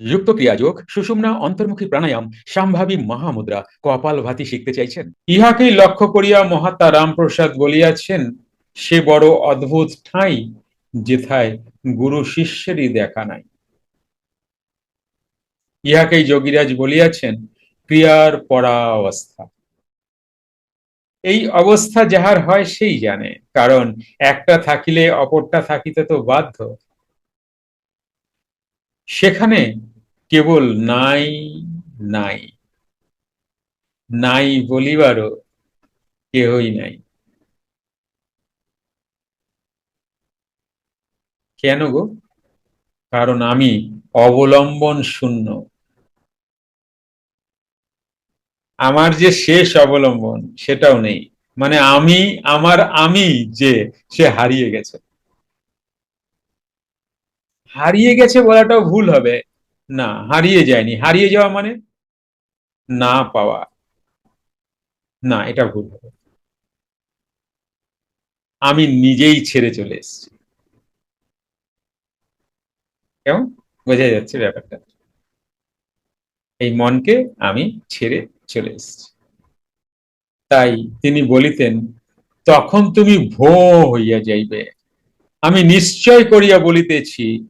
যুক্ত ক্রিয়াযোগ, সুষুম্না, অন্তর্মুখী প্রাণায়াম, সম্ভাবী মহামুদ্রা, কপাল ভাতি শিখতে চাইছেন। ইহাকেই লক্ষ্য করিয়া মহাত্মা রামপ্রসাদ বলিয়াছেন, সে বড় অদ্ভুত ঠাঁই যেথায় গুরু শিষ্যেরই দেখা নাই। ইহাকেই যোগীরাজ বলিয়াছেন, ক্রিয়ার পরাবস্থা। এই অবস্থা যাহার হয় সেই জানে, কারণ একটা থাকিলে অপরটা থাকিতে তো বাধ্য। সেখানে কেবল নাই নাই। নাই বলিবারও কেহই নাই। কেন গো? কারণ আমি অবলম্বন শূন্য। আমার যে শেষ অবলম্বন, সেটাও নেই। মানে আমি, আমার আমি যে, সে হারিয়ে গেছে। হারিয়ে গেছে বলাটাও ভুল হবে। না, হারিয়ে যায়নি। হারিয়ে যাওয়া মানে না পাওয়া। না, এটা ভুল হবে। আমি নিজেই ছেড়ে চলে এসেছি। কেমন? বোঝা যাচ্ছে ব্যাপারটা। এই মনকে আমি ছেড়ে চলে এসেছি। তাই তিনি বলিতেন, তখন তুমি ভো হইয়া যাইবে। আমি নিশ্চয় করিয়া বলিতেছি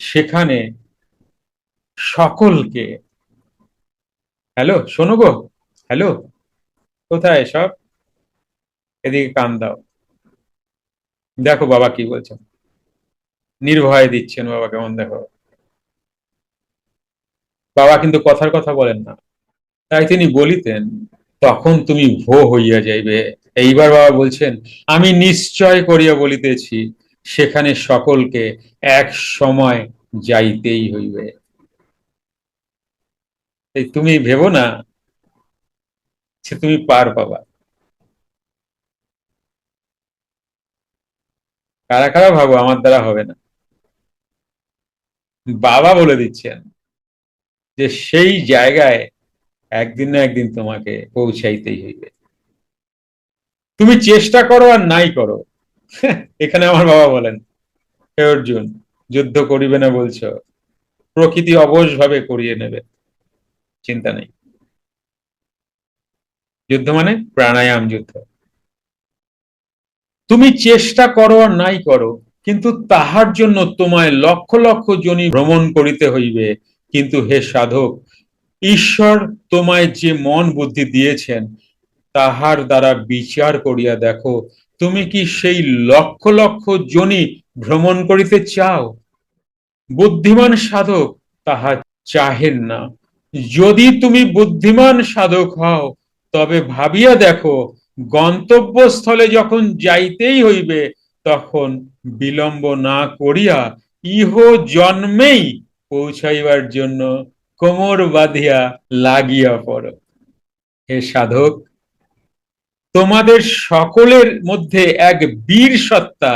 সেখানে সকলকে, হ্যালো, শোনো গো, হ্যালো, কোথায় সব? এদিকে কান দাও। দেখো বাবা কি বলছেন নির্ভয় দিচ্ছেন বাবা, কেমন দেখো। বাবা কিন্তু কথার কথা বলেন না। তাই তিনি বলিতেন, তখন তুমি ভো হইয়া যাইবে। এইবার বাবা বলছেন, আমি নিশ্চয় করিয়া বলিতেছি সেখানে সকলকে এক সময় যাইতেই হইবে। তুমি ভেবো না সে তুমি পার পাবা। কারা কারা ভাবো, আমার দ্বারা হবে না। বাবা বলে দিচ্ছেন যে সেই জায়গায় একদিন না একদিন তোমাকে পৌঁছাইতেই হইবে। তুমি চেষ্টা করো আর নাই করো। এখানে আমার বাবা বলেন, হে অর্জুন, যুদ্ধ করিবে না বলছো, প্রকৃতি অবশ ভাবে করিয়ে নেবে। চিন্তা নেই। যুদ্ধ মানে প্রাণায়াম যুদ্ধ। তুমি চেষ্টা করো আর নাই করো, কিন্তু তাহার জন্য তোমায় লক্ষ লক্ষ জনি ভ্রমণ করিতে হইবে। কিন্তু হে সাধক, ঈশ্বর তোমায় যে মন বুদ্ধি দিয়েছেন, তাহার দ্বারা বিচার করিয়া দেখো তুমি কি সেই লক্ষ লক্ষ জনি ভ্রমণ করিতে চাও? বুদ্ধিমান সাধক তাহা চাহেন না। যদি তুমি বুদ্ধিমান সাধক হও, তবে ভাবিয়া দেখো, গন্তব্যস্থলে যখন যাইতেই হইবে, তখন বিলম্ব না করিয়া ইহ জন্মেই পৌঁছাইবার জন্য কোমর বাঁধিয়া লাগিয়া পড়। হে সাধক তোমাদের সকলের মধ্যে এক বীর সত্তা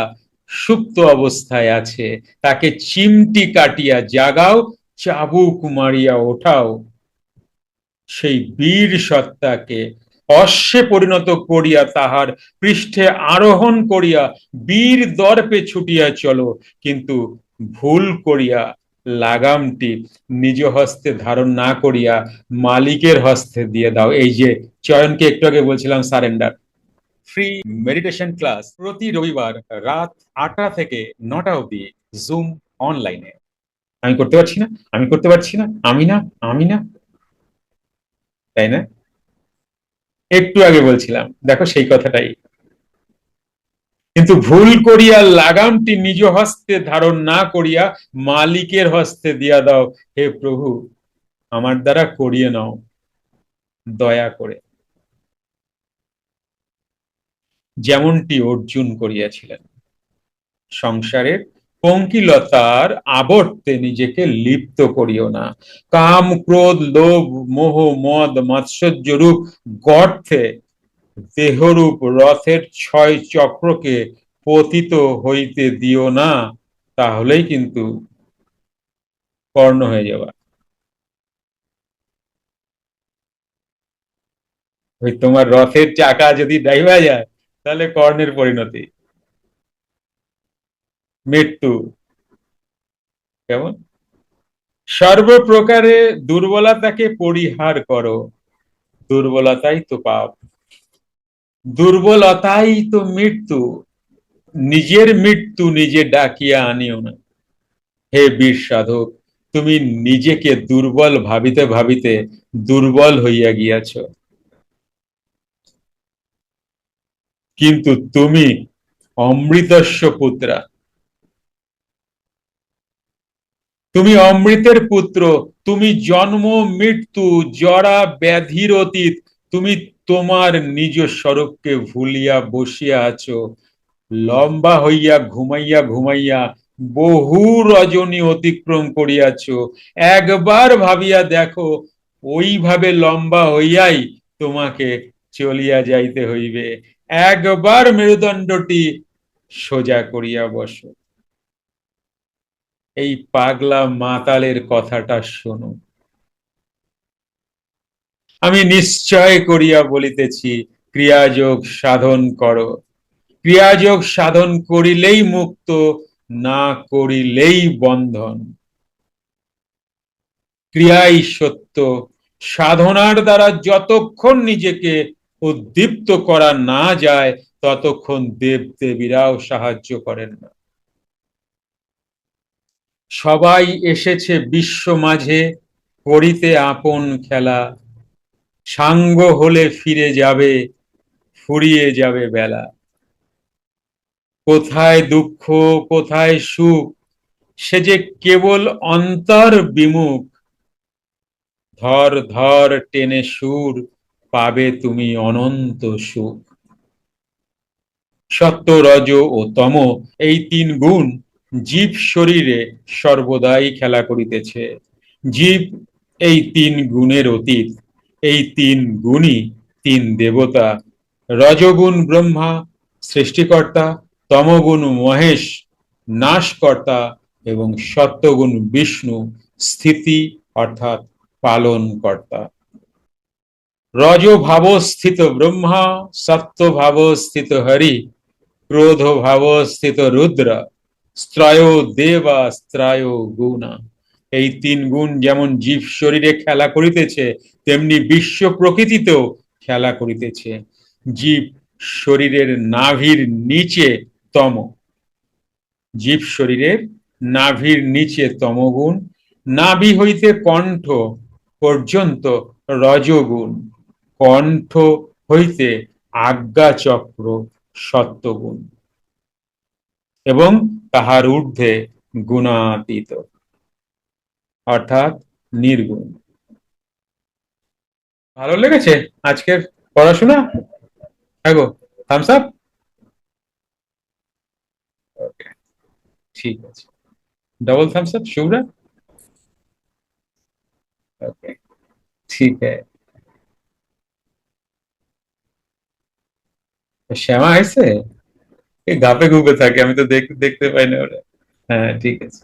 সুপ্ত অবস্থায় আছে। তাকে চিমটি কাটিয়া জাগাও চাবুক মারিয়া ওঠাও। সেই বীর সত্তাকে অশ্বে পরিণত করিয়া তাহার পৃষ্ঠে আরোহণ করিয়া বীর দর্পে ছুটিয়া চলো, কিন্তু ভুল করিয়া লাগামটি নিজ হস্তে ধারণ না করিয়া মালিকের হস্তে দিয়ে দাও। এই যে চয়নকে একটু আগে বলছিলাম সারেন্ডার ফ্রি মেডিটেশন ক্লাস প্রতি রবিবার রাত আটটা থেকে নটা অবধি জুম অনলাইনে আমি করতে পারছি না, আমি করতে পারছি না, আমি না আমি না। তাই না? একটু আগে বলছিলাম, দেখো সেই কথাটাই। কিন্তু ভুল করিয়া লাগামটি নিজ হস্তে ধারণ না করিয়া মালিকের হস্তে দিয়া দাও। হে প্রভু, আমার দ্বারা করিয়ে নাও। দয়া করে। যেমনটি অর্জুন করিয়াছিলেন। সংসারের পঙ্কিলতার আবর্তে নিজেকে লিপ্ত করিও না। কাম, ক্রোধ, লোভ, মোহ, মদ, মাৎসর্য রূপ, গর্থে দেহরূপ রথের ছয় চক্রকে পতিত হইতে দিও না, তাহলেই কিন্তু কর্ণ হয়ে যাওয়া ওই তোমার রথের চাকা যদি ডাইবা যায়, তাহলে কর্ণের পরিণতি। মৃত্যু। কেমন? সর্বপ্রকারে দুর্বলতাকে পরিহার করো, দুর্বলতাই তো পাপ। দুর্বলতাই তো মৃত্যু। নিজের মৃত্যু নিজে ডাকিয়া আনিও না। হে বীর সাধক, তুমি নিজেকে দুর্বল ভাবিতে ভাবিতে দুর্বল হইয়া গিয়াছ। কিন্তু তুমি অমৃতস্য পুত্রা। তুমি অমৃতের পুত্র, তুমি জন্ম, মৃত্যু, জরা, ব্যাধির অতীত তুমি তোমার নিজ স্বরূপকে ভুলিয়া বসিয়া আছো। লম্বা হইয়া, ঘুমাইয়া ঘুমাইয়া বহু রজনী অতিক্রম করিয়াছ। একবার ভাবিয়া দেখো, ওইভাবে লম্বা হইয়াই তোমাকে চলিয়া যাইতে হইবে। একবার মেরুদণ্ডটি সোজা করিয়া বসো। এই পাগলা মাতালের কথাটা শোনো। আমি নিশ্চয় করিয়া বলিতেছি, ক্রিয়াযোগ সাধন করো। ক্রিয়াযোগ সাধন করিলেই মুক্ত, না করিলেই বন্ধন। ক্রিয়াই সত্য। সাধনার দ্বারা যতক্ষণ নিজেকে উদ্দীপ্ত করা না যায়, ততক্ষণ দেব দেবীরাও সাহায্য করেন না। সবাই এসেছে বিশ্ব মাঝে, করিতে আপন খেলা। সাঙ্গ হলে ফিরে যাবে, ফুরিয়ে যাবে বেলা। কোথায় দুঃখ, কোথায় সুখ, সে যে কেবল অন্তর বিমুখ। ধর ধর টেনে সুর, পাবে তুমি অনন্ত সুখ। সত্য, রজ ও তম, এই তিন গুণ জীব শরীরে সর্বদাই খেলা করিতেছে। জীব এই তিন গুণের অতীত। এই তিন গুণই তিন দেবতা। রজগুণ ব্রহ্মা, সৃষ্টিকর্তা, তমগুণ মহেশ, নাশকর্তা এবং সত্যগুণ বিষ্ণু স্থিতি অর্থাৎ পালন কর্তা রজ ভাবস্থিত ব্রহ্মা সত্য ভাবস্থিত হরি ক্রোধ ভাবস্থিত রুদ্র, স্ত্রয় দেবা স্ত্রয় গুণা। এই তিন গুণ যেমন জীব শরীরে খেলা করিতেছে, তেমনি বিশ্ব প্রকৃতিতেও খেলা করিতেছে। জীব শরীরের নাভির নিচে তম। জীব শরীরের নাভির নিচে তমগুণ, নাভি হইতে কণ্ঠ পর্যন্ত রজগুণ, কণ্ঠ হইতে আজ্ঞা চক্র সত্যগুণ এবং তাহার ঊর্ধ্বে গুণাতীত। অর্থাৎ নির্গুণ ভালো লেগেছে আজকের পড়াশোনা হ্যাঁ থামস আপ ওকে ঠিক আছে double thumbs up Shubhra okay ठीक है শ্যামা আইছে এই গাপে গুপে থাকে আমি তো দেখতে দেখতে পাই না ওরা হ্যাঁ ঠিক আছে